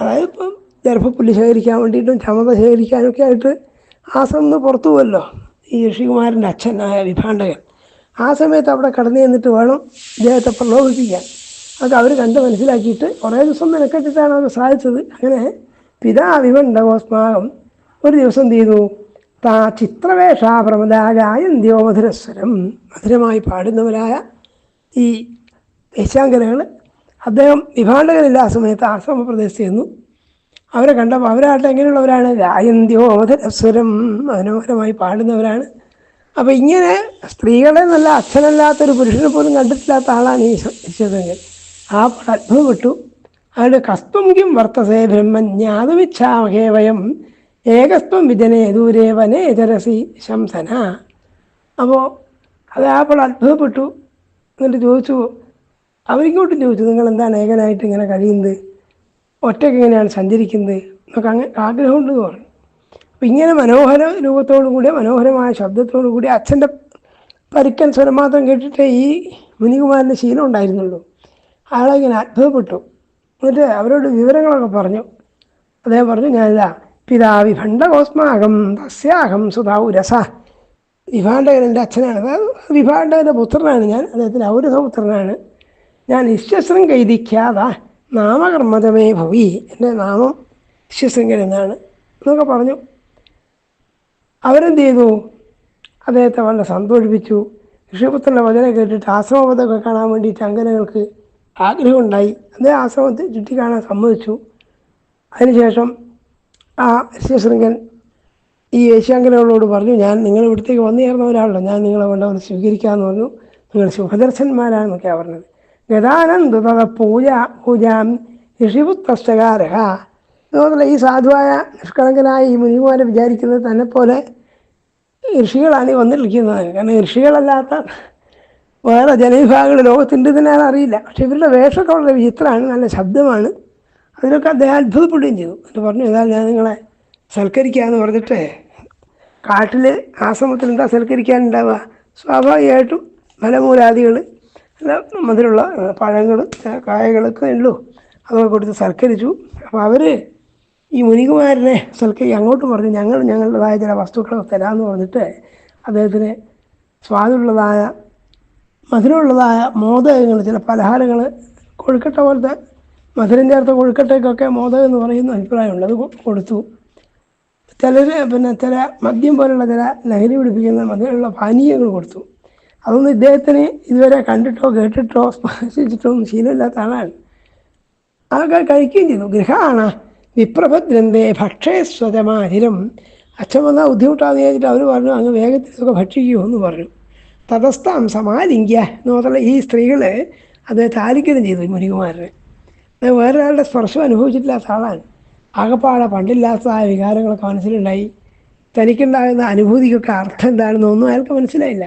അതായത് ഇപ്പം ഗർഭപ്പുല്ല് ശേഖരിക്കാൻ വേണ്ടിയിട്ടും ചമത ശേഖരിക്കാനൊക്കെ ആയിട്ട് ആശ്രമം നിന്ന് പുറത്തു പോകുമല്ലോ ഈ ഋഷികുമാരന്റെ അച്ഛനായ വിഭാണ്ടകൻ ആ സമയത്ത് അവിടെ കടന്നു ചെന്നിട്ട് വേണം ഇദ്ദേഹത്തെ പ്രലോഭിപ്പിക്കാൻ. അതൊക്കെ അവർ കണ്ട് മനസ്സിലാക്കിയിട്ട് കുറേ ദിവസം മെനക്കെട്ടിട്ടാണ് അവർ സാധിച്ചത്. അങ്ങനെ പിതാവിമണ്ഡവോസ്മാകം ഒരു ദിവസം എന്ത് ചെയ്തു? താ ചിത്രവേഷാപ്രമദാകായന്ത്യോ മധുരസ്വരം മധുരമായി പാടുന്നവരായ ഈ ദേശാങ്കരകൾ അദ്ദേഹം വിഭാണ്ടകനില്ല ആ സമയത്ത് ആശ്രമ പ്രദേശത്ത് ചെന്നു അവരെ കണ്ടപ്പോൾ അവരാട്ടെ എങ്ങനെയുള്ളവരാണ്? രായന്ത്യോ മധുരസ്വരം മനോഹരമായി പാടുന്നവരാണ്. അപ്പോൾ ഇങ്ങനെ സ്ത്രീകളെ നല്ല അച്ഛനല്ലാത്തൊരു പുരുഷനെ പോലും കണ്ടിട്ടില്ലാത്ത ആളാണ് ഈ ഈശ്വരൻ ആ അപ്പോൾ വിട്ടു. കസ്ത്വം കിം വർത്തസേ ബ്രഹ്മജ്ഞാതമിച്ഛാമഹേ വയം. ഏകസ്ത്വം വിജനേ ദൂരേ വനേ ജരസി ശംസന. അപ്പോൾ അത് അപ്പോൾ അത്ഭുതപ്പെട്ടു. എന്നിട്ട് ചോദിച്ചു അവരിങ്ങോട്ടും ചോദിച്ചു നിങ്ങൾ എന്താണ് ഏകനായിട്ട് ഇങ്ങനെ കഴിയുന്നത്? ഒറ്റയ്ക്ക് എങ്ങനെയാണ് സഞ്ചരിക്കുന്നത്? എന്നൊക്കെ അങ്ങനെ ആഗ്രഹമുണ്ടെന്ന് പറഞ്ഞു. അപ്പം ഇങ്ങനെ മനോഹര രൂപത്തോടു കൂടി മനോഹരമായ ശബ്ദത്തോടു കൂടി അച്ഛന്റെ പരുക്കൻ സ്വരം മാത്രം കേട്ടിട്ടേ ഈ മുനികുമാരന്റെ ശീലം ഉണ്ടായിരുന്നുള്ളൂ. ആളെ ഇങ്ങനെ അത്ഭുതപ്പെട്ടു. എന്നിട്ട് അവരോട് വിവരങ്ങളൊക്കെ പറഞ്ഞു. അദ്ദേഹം പറഞ്ഞു ഞാനിതാ പിതാവി ഭണ്ഡകോസ്മാകം തസ്യാഹം സുധാവുരസ വിഭാണ്ടകൻ എന്റെ അച്ഛനാണ്. അതായത് വിഭാണ്ടകന്റെ പുത്രനാണ് ഞാൻ. അദ്ദേഹത്തിന്റെ ഔരസപുത്രനാണ് ഞാൻ ഇശ്വസ്രം കൈതിക്കാതെ നാമകർമ്മതമേ ഭവി. എന്റെ നാമം ഇശ്വശൃംഗൻ എന്നാണ്. എന്നൊക്കെ പറഞ്ഞു. അവരെന്ത് ചെയ്തു? അദ്ദേഹത്തെ വളരെ സന്തോഷിപ്പിച്ചു. ഋഷിപുത്രന്റെ വചനം കേട്ടിട്ട് ആശ്രമപഥമൊക്കെ കാണാൻ വേണ്ടിയിട്ട് അങ്കനകൾക്ക് ആഗ്രഹമുണ്ടായി. അദ്ദേഹം ആശ്രമത്തെ ചുറ്റി കാണാൻ സമ്മതിച്ചു. അതിനുശേഷം ആ ഋഷ്യശൃംഗൻ ഈ ഏഷ്യാങ്കനകളോട് പറഞ്ഞു ഞാൻ നിങ്ങൾ ഇവിടത്തേക്ക് വന്നു ചേർന്നവരാണല്ലോ ഞാൻ നിങ്ങളെ കൊണ്ട് അവനെ സ്വീകരിക്കാമെന്ന് പറഞ്ഞു. നിങ്ങൾ ശുഭദർശന്മാരാണെന്നൊക്കെയാണ് പറഞ്ഞത്. ഗതാനന്ദ തഥ പൂജ പൂജാം ഋഷിപുത്രഷ്ടകാരഹ അതുപോലെ ഈ സാധുവായ നിഷ്കളങ്കനായ ഈ മുനിമാരെ വിചാരിക്കുന്നത് തന്നെ പോലെ ഋഷികളാണ് വന്നിരിക്കുന്നത്. കാരണം ഋഷികളല്ലാത്ത വേറെ ജനവിഭാഗങ്ങൾ ലോകത്തിന്റെ തന്നെ അയാൾ അറിയില്ല. പക്ഷെ ഇവരുടെ വേഷമൊക്കെ വളരെ വിചിത്രമാണ് നല്ല ശബ്ദമാണ്. അതിനൊക്കെ അദ്ദേഹം അത്ഭുതപ്പെടുകയും ചെയ്തു. എന്ന് പറഞ്ഞു എന്നാൽ ഞാൻ നിങ്ങളെ സൽക്കരിക്കാമെന്ന് പറഞ്ഞിട്ട് കാട്ടിൽ ആശ്രമത്തിൽ എന്താ സൽക്കരിക്കാനുണ്ടാവുക? സ്വാഭാവികമായിട്ടും ഫലമൂലാദികൾ മധുരമുള്ള പഴങ്ങൾ കായകളൊക്കെ ഉള്ളൂ. അതൊക്കെ കൊടുത്ത് സൽക്കരിച്ചു. അപ്പോൾ അവർ ഈ മുനികുമാരനെ സൽക്കരി അങ്ങോട്ട് പറഞ്ഞു ഞങ്ങൾ ഞങ്ങളുടേതായ ചില വസ്തുക്കളൊക്കെ തരാമെന്ന് പറഞ്ഞിട്ട് അദ്ദേഹത്തിന് സ്വാദുള്ളതായ മധുരമുള്ളതായ മോദകങ്ങൾ ചില പലഹാരങ്ങൾ കൊഴുക്കട്ട പോലത്തെ മധുരം ചേർത്ത കൊഴുക്കട്ടയ്ക്കൊക്കെ മോദകം എന്ന് പറയുന്ന അഭിപ്രായമുണ്ട് അത് കൊടുത്തു. ചിലർ പിന്നെ ചില മദ്യം പോലുള്ള ചില ലഹരി പിടിപ്പിക്കുന്ന മധുരമുള്ള പാനീയങ്ങൾ കൊടുത്തു. അതൊന്നും ഇദ്ദേഹത്തിന് ഇതുവരെ കണ്ടിട്ടോ കേട്ടിട്ടോ സ്പർശിച്ചിട്ടോ ഒന്നും ശീലമില്ലാത്ത ആളാണ്. അതൊക്കെ കഴിക്കുകയും ചെയ്തു. ഗൃഹമാണ് വിപ്രഭദ്രന്തേ ഭക്ഷേ സ്വതമാതിരം അച്ഛൻ വന്നാൽ ബുദ്ധിമുട്ടാന്ന് വിചാരിച്ചിട്ട് അവർ പറഞ്ഞു അങ്ങ് വേഗത്തിൽ ഇതൊക്കെ ഭക്ഷിക്കുമോ എന്ന് പറഞ്ഞു. തതസ്ഥാം സമാലിംഗ്യ എന്ന് മാത്രമല്ല ഈ സ്ത്രീകൾ അദ്ദേഹത്തെ ആലിംഗനം ചെയ്തു മുനികുമാരനെ. വേറൊരാളുടെ സ്പർശം അനുഭവിച്ചിട്ടില്ലാത്ത ആളാണ്. ആകപ്പാടെ പണ്ടില്ലാത്തതായ വികാരങ്ങളൊക്കെ മനസ്സിലുണ്ടായി. തനിക്കുണ്ടാകുന്ന അനുഭൂതിക്കൊക്കെ അർത്ഥം എന്താണെന്ന് ഒന്നും അയാൾക്ക് മനസ്സിലായില്ല.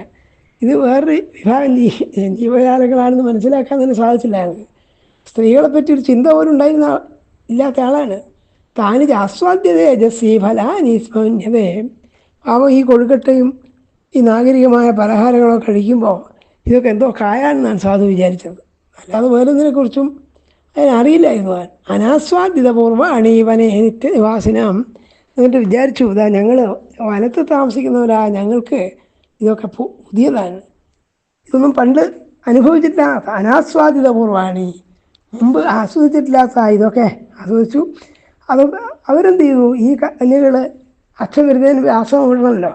ഇത് വേറൊരു വിഭാഗം ജീവജാലങ്ങളാണെന്ന് മനസ്സിലാക്കാൻ തന്നെ സാധിച്ചില്ല അയാൾക്ക്. സ്ത്രീകളെ പറ്റി ഒരു ചിന്ത പോലും ഉണ്ടായിരുന്ന ഇല്ലാത്ത ആളാണ്. താനിത് ആസ്വാദ്യത യജസ്വി ഫലാനിസ്മന്യതേ അവ ഈ കൊഴുക്കട്ടയും ഈ നാഗരികമായ പലഹാരങ്ങളൊക്കെ കഴിക്കുമ്പോൾ ഇതൊക്കെ എന്തോ കായാണെന്നാണ് സാധു വിചാരിച്ചത്. അല്ലാതെ വേറൊന്നിനെക്കുറിച്ചും അതിനറിയില്ലായിരുന്നു അവൻ. അനാസ്വാദിതപൂർവ അണീവനെ നിത്യ നിവാസിനാം എന്നിട്ട് വിചാരിച്ചു ഇതാ ഞങ്ങൾ വനത്ത് താമസിക്കുന്നവരാ ഞങ്ങൾക്ക് ഇതൊക്കെ പുതിയതാണ്. ഇതൊന്നും പണ്ട് അനുഭവിച്ചിട്ടില്ലാത്ത അനാസ്വാദിതപൂർവമാണ് ഈ മുമ്പ് ആസ്വദിച്ചിട്ടില്ലാത്ത ഇതൊക്കെ. ആസ്വദിച്ചു. അത് അവരെന്ത് ചെയ്തു? ഈ കല്ലുകൾ വരുന്നതിന് വ്യാസം വിടണമല്ലോ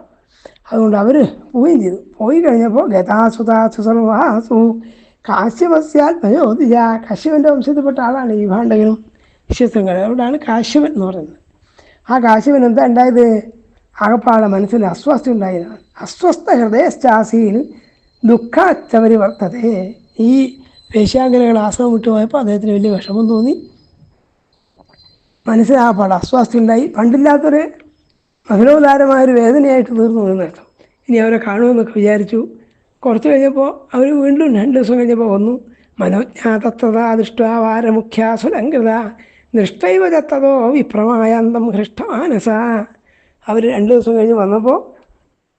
അതുകൊണ്ട് അവർ പോവുകയും ചെയ്തു. പോയി കഴിഞ്ഞപ്പോൾ ഗതാസുതാസുസർവാസു കാശ്യപസ്യാത്മയോതിജ കശ്യപന്റെ വംശത്തിൽപ്പെട്ട ആളാണ് ഈ ഭാണ്ഡകനും വിശ്വസങ്ങൾ അവിടെയാണ് കാശ്യപൻ എന്ന് പറയുന്നത്. ആ കാശ്യപൻ എന്താ ഉണ്ടായത്? ആകപ്പാടെ മനസ്സിൽ അസ്വസ്ഥ ഉണ്ടായിരുന്നു. അസ്വസ്ഥ ഹൃദയശ്ചാസിയിൽ ദുഃഖാച്ചവരി വർത്തതേ. ഈ വേശ്യാങ്കരകൾ ആശ്രമം വിട്ടു പോയപ്പോൾ അദ്ദേഹത്തിന് വലിയ വിഷമം തോന്നി. മനസ്സിലാകപ്പാട് അസ്വസ്ഥ ഉണ്ടായി. പണ്ടില്ലാത്തൊരു മധുരോദാരമായൊരു വേദനയായിട്ട് തീർന്നു നിന്നർത്ഥം ഇനി അവരെ കാണുമെന്നൊക്കെ വിചാരിച്ചു. കുറച്ച് കഴിഞ്ഞപ്പോൾ അവർ വീണ്ടും രണ്ട് ദിവസം കഴിഞ്ഞപ്പോൾ വന്നു. മനോജ്ഞാതത്വത ദൃഷ്ടാവാരമുഖ്യാസുലങ്കൃത ദൃഷ്ടൈവ ചത്തതോ വിപ്രമായാന്തം ഹൃഷ്ടമാനസ. അവർ രണ്ട് ദിവസം കഴിഞ്ഞ് വന്നപ്പോൾ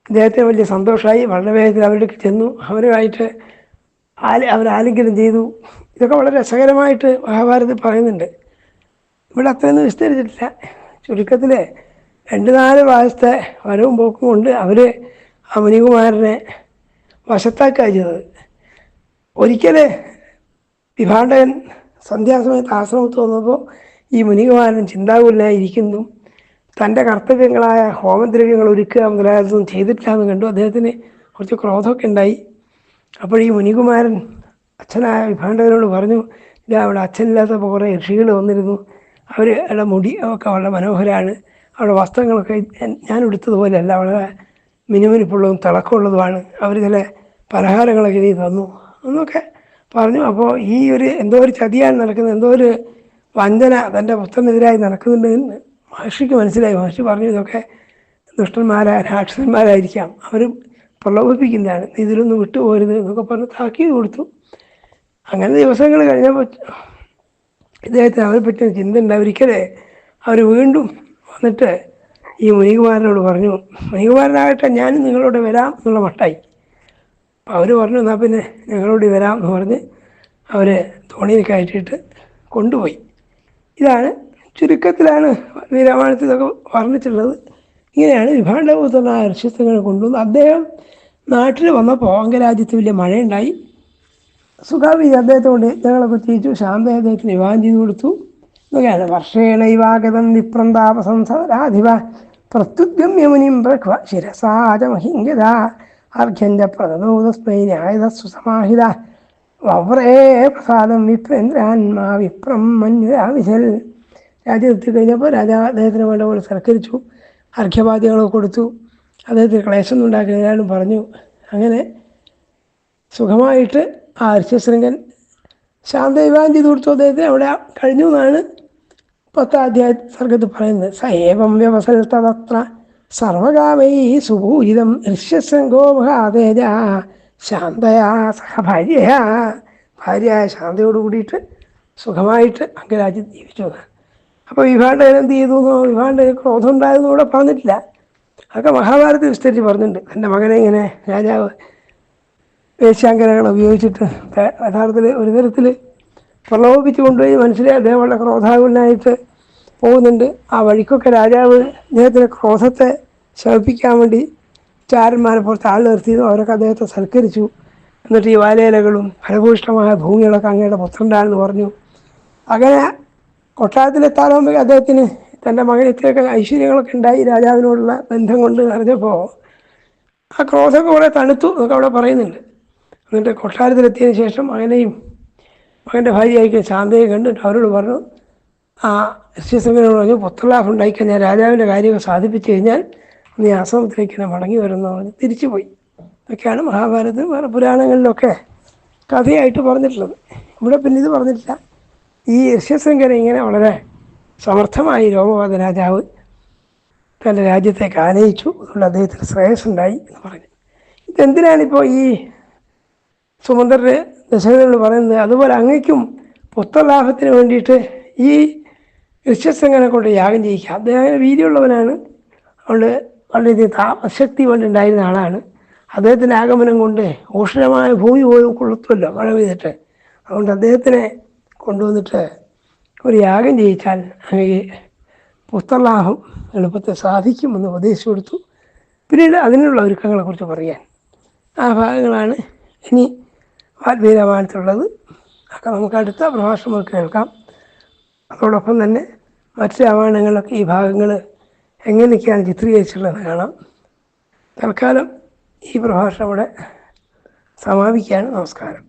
അദ്ദേഹത്തിന് വലിയ സന്തോഷമായി വളരെ വേഗത്തിൽ അവരുടെ ചെന്നു. അവരുമായിട്ട് ആല അവരാലിംഗനം ചെയ്തു. ഇതൊക്കെ വളരെ രസകരമായിട്ട് മഹാഭാരതത്തിൽ പറയുന്നുണ്ട്. ഇവിടെ അത്രയൊന്നും വിസ്തരിച്ചിട്ടില്ല. ചുരുക്കത്തിൽ രണ്ട് നാല് പ്രാവശ്യത്തെ വരവും പോക്കും കൊണ്ട് അവർ ആ മുനികുമാരനെ വശത്താക്കുക ഒരിക്കൽ വിഭാണ്ടകൻ സന്ധ്യാസമയത്ത് ആശ്രമത്ത് വന്നപ്പോൾ ഈ മുനികുമാരൻ ചിന്താകുലനായിരിക്കുന്നു. തന്റെ കർത്തവ്യങ്ങളായ ഹോമദ്രവ്യങ്ങൾ ഒരുക്കുക മുതലായതൊന്നും ചെയ്തിട്ടില്ല എന്ന് കണ്ടു. അദ്ദേഹത്തിന് കുറച്ച് ക്രോധമൊക്കെ ഉണ്ടായി. അപ്പോൾ ഈ മുനികുമാരൻ അച്ഛനായ വിഭാണ്ടകനോട് പറഞ്ഞു ഇതാ അവിടെ അച്ഛനില്ലാത്തപ്പോൾ കുറേ ഋഷികൾ വന്നിരുന്നു. അവരുടെ മുടി ഒക്കെ വളരെ മനോഹരമാണ് അവരുടെ വസ്ത്രങ്ങളൊക്കെ ഞാൻ- എടുത്തതുപോലെയല്ല വളരെ മിനുമിനിപ്പുള്ളതും തിളക്കമുള്ളതുമാണ്. അവർ ചില പലഹാരങ്ങളൊക്കെ ഇനി തന്നു. എന്നൊക്കെ പറഞ്ഞു. അപ്പോൾ ഈ ഒരു എന്തോ ഒരു ചതിയാണ് നടക്കുന്നത് എന്തോ ഒരു വഞ്ചന തന്റെ പുത്രനെതിരായി നടക്കുന്നുണ്ട് എന്ന് മഹർഷിക്ക് മനസ്സിലായി. മഹർഷി പറഞ്ഞു ഇതൊക്കെ ദുഷ്ടന്മാരായ രാക്ഷസന്മാരായിരിക്കാം. അവർ പ്രലോഭിപ്പിക്കുന്നതാണ്. ഇതിലൊന്നും വിട്ടുപോരുത് എന്നൊക്കെ പറഞ്ഞ് താക്കീത് കൊടുത്തു. അങ്ങനെ ദിവസങ്ങൾ കഴിഞ്ഞപ്പോൾ ഇദ്ദേഹത്തിന് അവരെ പറ്റിയ ചിന്ത ഉണ്ടായി. ഒരിക്കലേ അവർ വീണ്ടും വന്നിട്ട് ഈ മുനികുമാരനോട് പറഞ്ഞു മുനികുമാരനാകട്ടെ ഞാൻ നിങ്ങളോട് വരാം എന്നുള്ള മട്ടായി അവർ പറഞ്ഞു എന്നാൽ പിന്നെ ഞങ്ങളോട് വരാം എന്ന് പറഞ്ഞ് അവർ തോണിയിൽ കയറ്റിയിട്ട് കൊണ്ടുപോയി. ഇതാണ് ചുരുക്കത്തിലാണ് രാമായണത്തിൽ ഇതൊക്കെ വർണിച്ചിട്ടുള്ളത്. ഇങ്ങനെയാണ് വിഭാണ്ഡപുത്രനായ ഋഷിത്വങ്ങൾ കൊണ്ടുവന്ന് അദ്ദേഹം നാട്ടിൽ വന്നപ്പോൾ അംഗരാജ്യത്ത് വലിയ മഴയുണ്ടായി. സുഖാവി അദ്ദേഹത്തെ കൊണ്ട് ഞങ്ങളൊക്കെ ചെയ്യിച്ചു ശാന്ത അദ്ദേഹത്തിന് വിവാഹം ചെയ്തു കൊടുത്തു. എന്നൊക്കെയാണ് വർഷേണ ഇവാഗതം വിപ്രന്താപ സംസാരാധിപ പ്രത്യുദ്ഗമ്യമുനിം പ്രഖ്വ ശിരസാചമഹിംഗത മഹിംഗത അർഘ്യഞ്ച പ്രദോതസ്മൈ ന്യായതസ്സു സമാഹിത വവ്രേ പ്രസാദം വിപ്രേന്ദ്രാൻമാ വിപ്രം മഞ്ഞുരാവിശൽ രാജ്യത്തെത്തി കഴിഞ്ഞപ്പോൾ രാജാ അദ്ദേഹത്തിന് വേണ്ട പോലെ സൽക്കരിച്ചു അർഘ്യവാദ്യങ്ങളൊക്കെ കൊടുത്തു. അദ്ദേഹത്തിന് ക്ലേശം എല്ലാവരും പറഞ്ഞു. അങ്ങനെ സുഖമായിട്ട് ആ അർച്ചശൃംഗൻ ശാന്തവിവാഹം ദൂർത്തോ അദ്ദേഹത്തിന് അവിടെ കഴിഞ്ഞു എന്നാണ് പത്താം അധ്യായ സർഗത്ത് പറയുന്നത്. സ ഏവം വ്യവസൽത്തതത്ര സർവകാമൈ സുപൂജിതം ഋഷ്യസംഗോ മഹാതേജ. ശാന്തയാ സഹ ഭാര്യയാ. ഭാര്യയായ ശാന്തയോട് കൂടിയിട്ട് സുഖമായിട്ട് അംഗരാജ്യം ജീവിച്ചു എന്നാണ് അപ്പോൾ വിഭാണ്ടകൻ എന്ത് ചെയ്തു എന്നോ വിഭാണ്ടകന് ക്രോധം ഉണ്ടായതെന്നൂടെ പറഞ്ഞിട്ടില്ല. അതൊക്കെ മഹാഭാരതത്തിൽ വിസ്തരിച്ച് പറഞ്ഞിട്ടുണ്ട്. എന്റെ മകനെ ഇങ്ങനെ രാജാവ് വേശ്യാങ്കരകൾ ഉപയോഗിച്ചിട്ട് യഥാർത്ഥത്തിൽ ഒരു തരത്തിൽ പ്രലോഭിപ്പിച്ചു കൊണ്ടുപോയി മനുഷ്യരെ അദ്ദേഹം വളരെ ക്രോധാകുലനായിട്ട് പോകുന്നുണ്ട്. ആ വഴിക്കൊക്കെ രാജാവ് അദ്ദേഹത്തിന്റെ ക്രോധത്തെ ശമിപ്പിക്കാൻ വേണ്ടി ചാരന്മാരെ പുറത്ത് ആൾ നിർത്തിയതും അവരൊക്കെ അദ്ദേഹത്തെ സൽക്കരിച്ചു. എന്നിട്ട് ഈ വാലയിലകളും ഫലഭൂഷ്ടമായ ഭൂമികളൊക്കെ അങ്ങയുടെ പുത്രന്റാണെന്ന് പറഞ്ഞു. അങ്ങനെ കൊട്ടാരത്തിലെത്താറാകുമ്പോൾ അദ്ദേഹത്തിന് തന്റെ മകൻ ഐശ്വര്യങ്ങളൊക്കെ ഉണ്ടായി. രാജാവിനോടുള്ള ബന്ധം കൊണ്ട് അറിഞ്ഞപ്പോൾ ആ ക്രോധമൊക്കെ കുറേ തണുത്തു എന്നൊക്കെ അവിടെ പറയുന്നുണ്ട്. എന്നിട്ട് കൊട്ടാരത്തിലെത്തിയതിന് ശേഷം മകനെയും മകന്റെ ഭാര്യയായിരിക്കും ശാന്തയെ കണ്ടിട്ട് അവരോട് പറഞ്ഞു ആ ശ്രീസംഗനോട് പറഞ്ഞു പുത്രലാഭം ഞാൻ രാജാവിന്റെ കാര്യമൊക്കെ സാധിപ്പിച്ചു കഴിഞ്ഞാൽ നീ ആശ്രമത്തിലേക്ക് തന്നെ മടങ്ങി വരുമെന്ന് പറഞ്ഞ്. തിരിച്ചു പോയി ഇതൊക്കെയാണ് മഹാഭാരതം. പുരാണങ്ങളിലൊക്കെ കഥയായിട്ട് പറഞ്ഞിട്ടുള്ളത്. ഇവിടെ പിന്നെ ഇത് പറഞ്ഞിട്ടില്ല. ഈ ഋഷ്യശൃംഖല ഇങ്ങനെ വളരെ സമർത്ഥമായി രോമപാത രാജാവ് തന്റെ രാജ്യത്തേക്ക് ആനയിച്ചു. അതുകൊണ്ട് അദ്ദേഹത്തിന് ശ്രേയസ്സുണ്ടായി എന്ന് പറഞ്ഞു. ഇതെന്തിനാണിപ്പോൾ ഈ സുമന്ത്രര് ദശരഥനോട് പറയുന്നത് അതുപോലെ അങ്ങയ്ക്കും പുത്രലാഭത്തിന് വേണ്ടിയിട്ട് ഈ ഋഷ്യസംഘനെ കൊണ്ട് യാഗം ചെയ്യിക്കുക. അദ്ദേഹം വീതിയുള്ളവനാണ് അതുകൊണ്ട് വളരെയധികം താപശക്തി കൊണ്ടുണ്ടായിരുന്ന ആളാണ്. അദ്ദേഹത്തിന്റെ ആഗമനം കൊണ്ട് ഊഷ്ണമായ ഭൂമി പോലും കൊളുത്തുമല്ലോ മഴ പെയ്തിട്ട്. അതുകൊണ്ട് അദ്ദേഹത്തിനെ കൊണ്ടുവന്നിട്ട് ഒരു യാഗം ചെയ്യിച്ചാൽ അങ്ങ് പുത്രലാഭം എളുപ്പത്തിൽ സാധിക്കുമെന്ന് ഉപദേശിച്ചു കൊടുത്തു. പിന്നീട് അതിനുള്ള ഒരുക്കങ്ങളെക്കുറിച്ച് പറയാൻ ആ ഭാഗങ്ങളാണ്. ഇനി വാൽമീരാമായണത്തിലുള്ളത് ഒക്കെ നമുക്ക് അടുത്ത പ്രഭാഷണം കേൾക്കാം. അതോടൊപ്പം തന്നെ മറ്റ് രാമായണങ്ങളിലൊക്കെ ഈ ഭാഗങ്ങൾ എങ്ങനെയൊക്കെയാണ് ചിത്രീകരിച്ചിട്ടുള്ളത് കാണാം. തൽക്കാലം ഈ പ്രഭാഷണം ഇവിടെ സമാപിക്കുകയാണ്. നമസ്കാരം.